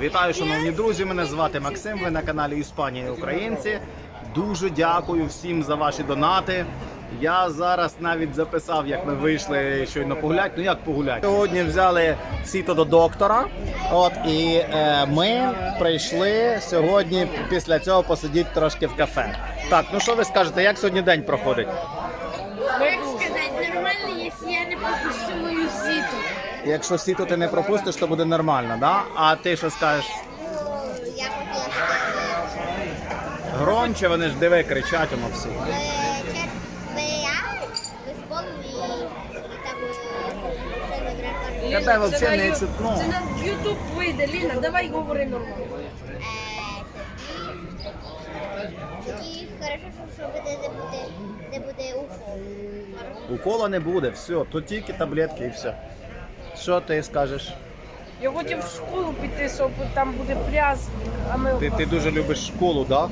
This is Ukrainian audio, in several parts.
Вітаю, шановні друзі! Мене звати Максим. Ви на каналі Іспанія Українці. Дуже дякую всім за ваші донати. Я зараз навіть записав, як ми вийшли щойно погуляти. Ну як погуляти? Сьогодні взяли сіто до доктора. От і е, ми прийшли сьогодні після цього посидіти трошки в кафе. Так, ну що ви скажете, як сьогодні день проходить? Как сказать, нормально, если я не пропущу мою ситу. Якщо сіто ти не пропустиш, то буде нормально, да? А ти що скажеш? Я Громче вони ж диви, кричать воно всі. Тебе взагалі не чутно. Це на YouTube вийде, Ліна, давай говори нормально. Тоді хорошо, що, буде не буде, не буде укол. Укола не буде, все, тут тільки таблетки і все. Що ти скажеш? Я хотів в школу піти, щоб там буде а ми Ти, ти дуже любиш школу, так?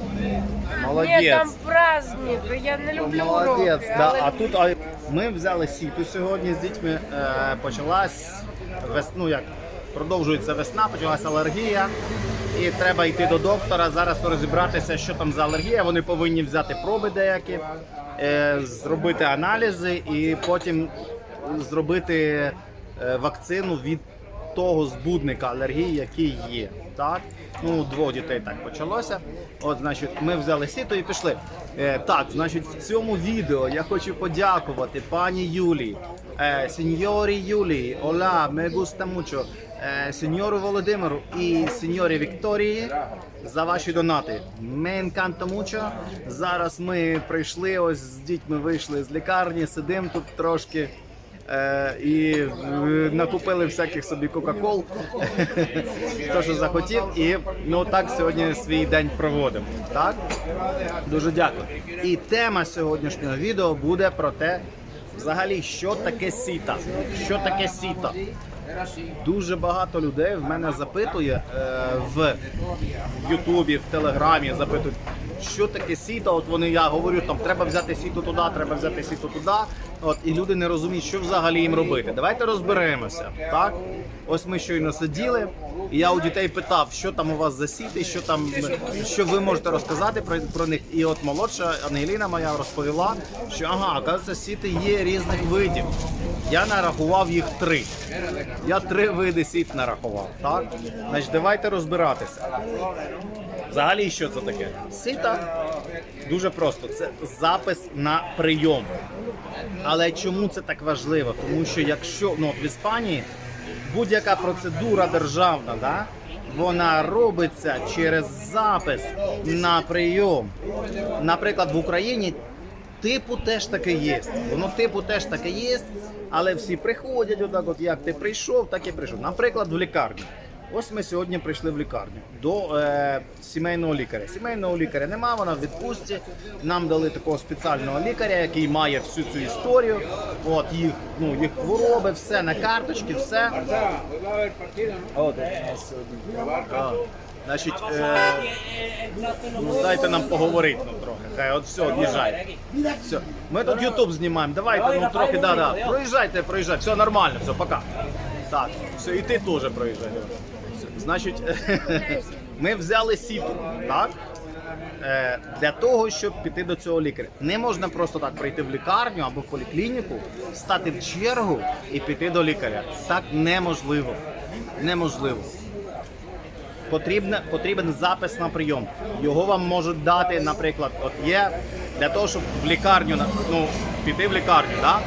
Да? Ні, там праздник, я не люблю Молодець, уроки, да. але А тут а, ми взяли сіту сьогодні з дітьми. Е, почалась вес, ну як продовжується весна, почалась алергія. І треба йти до доктора. Зараз розібратися, що там за алергія. Вони повинні взяти проби деякі, е, зробити аналізи і потім зробити вакцину від того збудника алергії, який є. Так? Ну, двох дітей так почалося. От, значить, ми взяли сіто і пішли. Е, так, значить, в цьому відео я хочу подякувати пані Юлії, е, сеньорі Юлії, me gusta е, сеньору Володимиру і сеньорі Вікторії за ваші донати. Me encanta. Зараз ми прийшли, ось з дітьми вийшли з лікарні, сидимо тут трошки. Е, і накупили всяких собі Кока-Кол, то що захотів, і ну так сьогодні свій день проводимо. Так? Дуже дякую. І тема сьогоднішнього відео буде про те, взагалі, що таке сіта. Що таке сіта? Дуже багато людей в мене запитує е, в Ютубі, в Телеграмі, запитують, що таке сіта. От вони я говорю, там треба взяти сіту туди, треба взяти сіту туди. От і люди не розуміють, що взагалі їм робити. Давайте розберемося. Так, ось ми щойно сиділи, і я у дітей питав, що там у вас за сіти, що там що ви можете розказати про, про них. І от молодша Ангеліна моя розповіла, що ага, оказується, сіти є різних видів. Я нарахував їх три. Я три види сіт нарахував. Так, значить, давайте розбиратися. Взагалі, що це таке? Сіта дуже просто. Це запис на прийом. Але чому це так важливо? Тому що якщо ну, от в Іспанії будь-яка процедура державна, да, вона робиться через запис на прийом. Наприклад, в Україні типу теж таке є. Воно типу теж таке є, але всі приходять отак, от як ти прийшов, так і прийшов. Наприклад, в лікарню. Ось ми сьогодні прийшли в лікарню до е, сімейного лікаря. Сімейного лікаря нема, вона в відпустці. Нам дали такого спеціального лікаря, який має всю цю історію. От їх, ну їх хвороби, все на карточці, все. От, значить, е, ну, дайте нам поговорити ну, трохи. Хай от все, від'їжджайте. Все. Ми тут Ютуб знімаємо. Давайте ну трохи, да, да. Проїжджайте, проїжджайте. Все нормально, все, пока. Так, все, і ти теж проїжджай. Значить, ми взяли сіту, так? Е, Для того, щоб піти до цього лікаря. Не можна просто так прийти в лікарню або в поліклініку, стати в чергу і піти до лікаря. Так неможливо. Неможливо. Потрібне, потрібен запис на прийом. Його вам можуть дати, наприклад, от є для того, щоб в лікарню ну, піти в лікарню, да?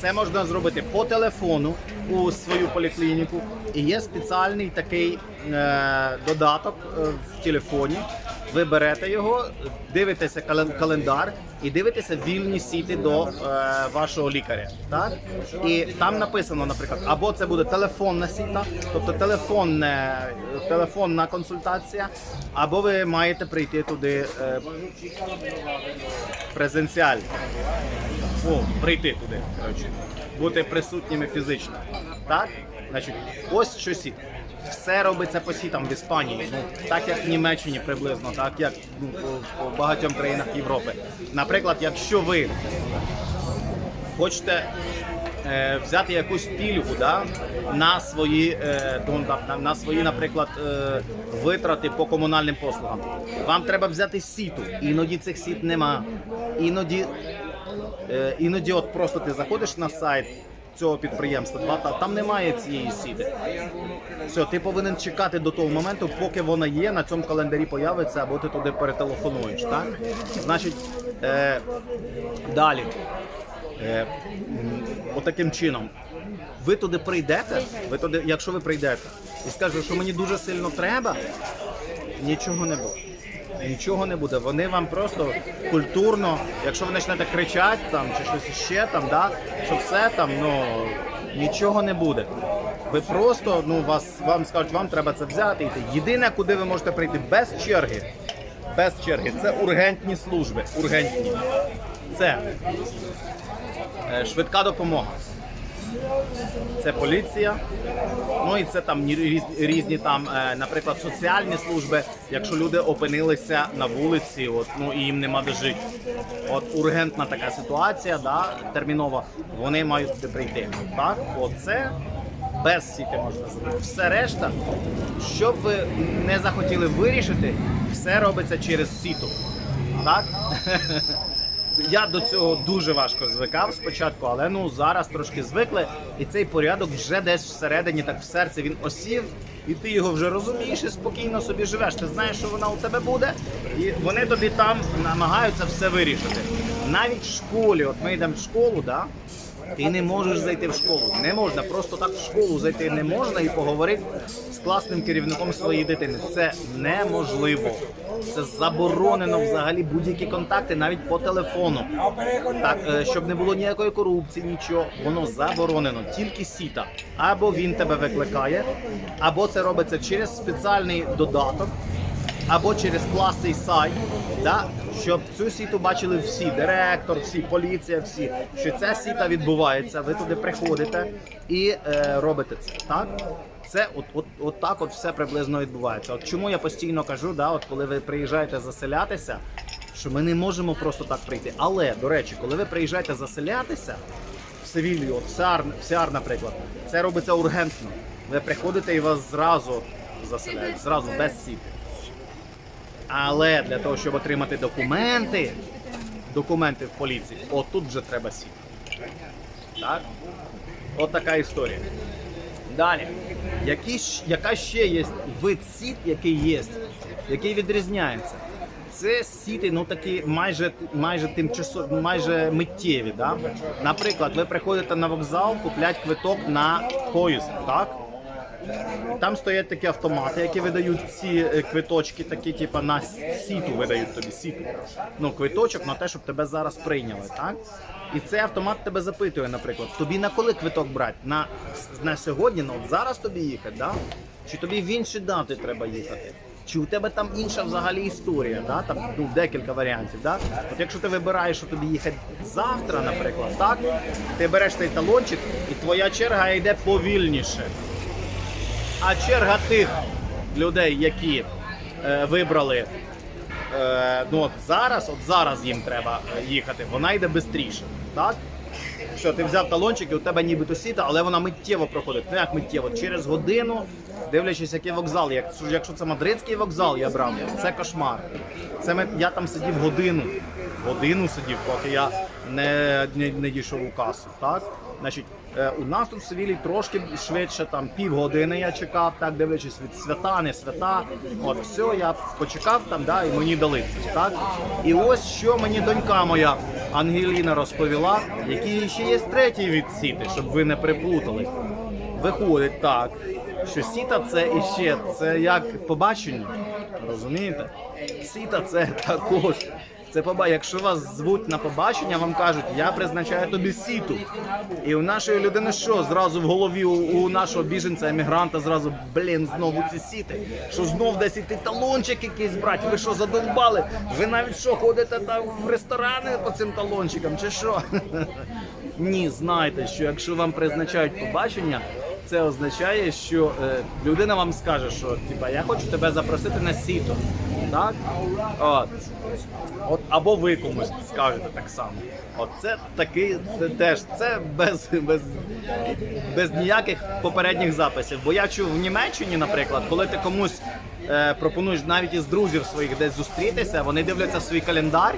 це можна зробити по телефону у свою поліклініку. І є спеціальний такий е, додаток е, в телефоні. Ви берете його, дивитеся кален- календар і дивитеся вільні сіти до е, вашого лікаря. Так? І там написано, наприклад, або це буде телефонна сіта, тобто телефонне, телефонна консультація, або ви маєте прийти туди е, презенціально. О, прийти туди, коротше, бути присутніми фізично. Так? Значить, ось що сіт. Все робиться по сітам в Іспанії, ну, так як в Німеччині приблизно, так як ну, по, багатьом країнах Європи. Наприклад, якщо ви хочете е, взяти якусь пільгу да, на свої, е, на, на свої, наприклад, е, витрати по комунальним послугам. Вам треба взяти сіту. Іноді цих сіт нема. Іноді, е, іноді от просто ти заходиш на сайт. Цього підприємства, там немає цієї сіти. Все, ти повинен чекати до того моменту, поки вона є, на цьому календарі появиться, або ти туди перетелефонуєш. Так? Значить, е, далі. Е, отаким чином. Ви туди прийдете, ви туди, якщо ви прийдете і скажете, що мені дуже сильно треба, нічого не буде. Нічого не буде. Вони вам просто культурно, якщо ви почнете кричати там чи щось ще там, да, що все там, ну нічого не буде. Ви просто, ну вас вам скажуть, вам треба це взяти. йти. Єдине, куди ви можете прийти без черги, без черги, це ургентні служби. Ургентні. Це е, швидка допомога. Це поліція. Ну і це там ні- різ- різні там, е, наприклад, соціальні служби, якщо люди опинилися на вулиці, от ну і їм нема де жити. От ургентна така ситуація, да, термінова, вони мають туди прийти. Так, оце без сіти можна зробити. Все решта, що б ви не захотіли вирішити, все робиться через сіту. Так? Я до цього дуже важко звикав спочатку, але ну зараз трошки звикли, і цей порядок вже десь всередині, так в серці він осів, і ти його вже розумієш і спокійно собі живеш. Ти знаєш, що вона у тебе буде, і вони тобі там намагаються все вирішити. Навіть в школі, от ми йдемо в школу, да? Ти не можеш зайти в школу. Не можна, просто так в школу зайти не можна і поговорити з класним керівником своєї дитини. Це неможливо. Це заборонено взагалі будь-які контакти, навіть по телефону. Так, е, щоб не було ніякої корупції, нічого, воно заборонено. Тільки сіта. Або він тебе викликає, або це робиться через спеціальний додаток або через класний сайт, да, щоб цю сіту бачили всі, директор, всі, поліція, всі, що ця сіта відбувається, ви туди приходите і е, робите це. Так? Це от, от, от так от все приблизно відбувається. От чому я постійно кажу, да, от коли ви приїжджаєте заселятися, що ми не можемо просто так прийти. Але, до речі, коли ви приїжджаєте заселятися в Севілью, в Сіар, в Сіар, наприклад, це робиться ургентно. Ви приходите і вас зразу заселяють, зразу без сіти. Але для того, щоб отримати документи, документи в поліції, отут вже треба сіти. Так? От така історія. Далі. Які, яка ще є вид сіт, який є, який відрізняється? Це сіти, ну такі майже майже тимчасові, майже миттєві. Да? Наприклад, ви приходите на вокзал, куплять квиток на поїзд, так? Там стоять такі автомати, які видають ці е, квиточки, такі, типу, на сіту видають тобі сіту. Ну, квиточок на те, щоб тебе зараз прийняли, так? І цей автомат тебе запитує, наприклад, тобі на коли квиток брати? На, на сьогодні, ну от зараз тобі їхати, да? Чи тобі в інші дати треба їхати? Чи у тебе там інша взагалі історія, да? там ну, декілька варіантів. Да? От якщо ти вибираєш, що тобі їхати завтра, наприклад, так? Ти береш цей талончик, і твоя черга йде повільніше. А черга тих людей, які е, вибрали е, ну от зараз, от зараз їм треба е, їхати, вона йде швидше. Так? Все, ти взяв талончик і у тебе нібито сіта, але вона миттєво проходить. Ну як миттєво? Через годину, дивлячись, який вокзал. Якщо, це мадридський вокзал, я брав, це кошмар. Це ми, я там сидів годину. Годину сидів, поки я не, не, не дійшов у касу. Так? Значить, у нас тут в Севілі трошки швидше, там півгодини я чекав, так дивлячись від свята, не свята. От все, я почекав там, да, і мені дали це. Так? І ось що мені донька моя Ангеліна розповіла, який ще є третій від сіти, щоб ви не приплутали. Виходить так, що сіта це іще це як побачення. Розумієте? Сіта це також. Це поба, якщо вас звуть на побачення, вам кажуть, я призначаю тобі сіту. І у нашої людини що? Зразу в голові у, у нашого біженця, емігранта, зразу блін, знову ці сіти. Що знов десь іти талончик якийсь брати? Ви що задовбали? Ви навіть що ходите там в ресторани по цим талончикам, чи що? Ні, знайте, що якщо вам призначають побачення, це означає, що е, людина вам скаже, що типа я хочу тебе запросити на сіто. Так? От. От, або ви комусь скажете так само. От це такий це теж це без, без, без ніяких попередніх записів. Бо я чув в Німеччині, наприклад, коли ти комусь е, пропонуєш навіть із друзів своїх десь зустрітися, вони дивляться в свій календар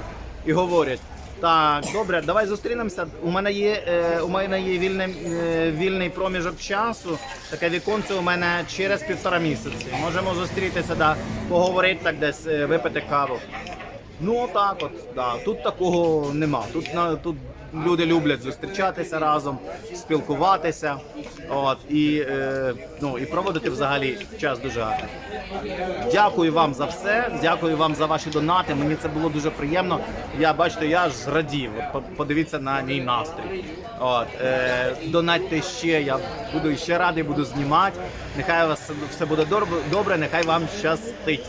і говорять. Так, добре, давай зустрінемося. У мене є е, у мене є вільний, е, вільний проміжок часу. Таке віконце у мене через півтора місяці. Можемо зустрітися, да, поговорити так десь, е, випити каву. Ну так, от да. Тут такого нема. Тут на тут люди люблять зустрічатися разом, спілкуватися. От і е, ну і проводити взагалі час дуже гарно. Дякую вам за все. Дякую вам за ваші донати. Мені це було дуже приємно. Я бачите, я аж зрадів. Подивіться на мій настрій. От е, донатьте ще. Я буду ще радий, буду знімати. Нехай у вас все буде добре. Нехай вам щастить.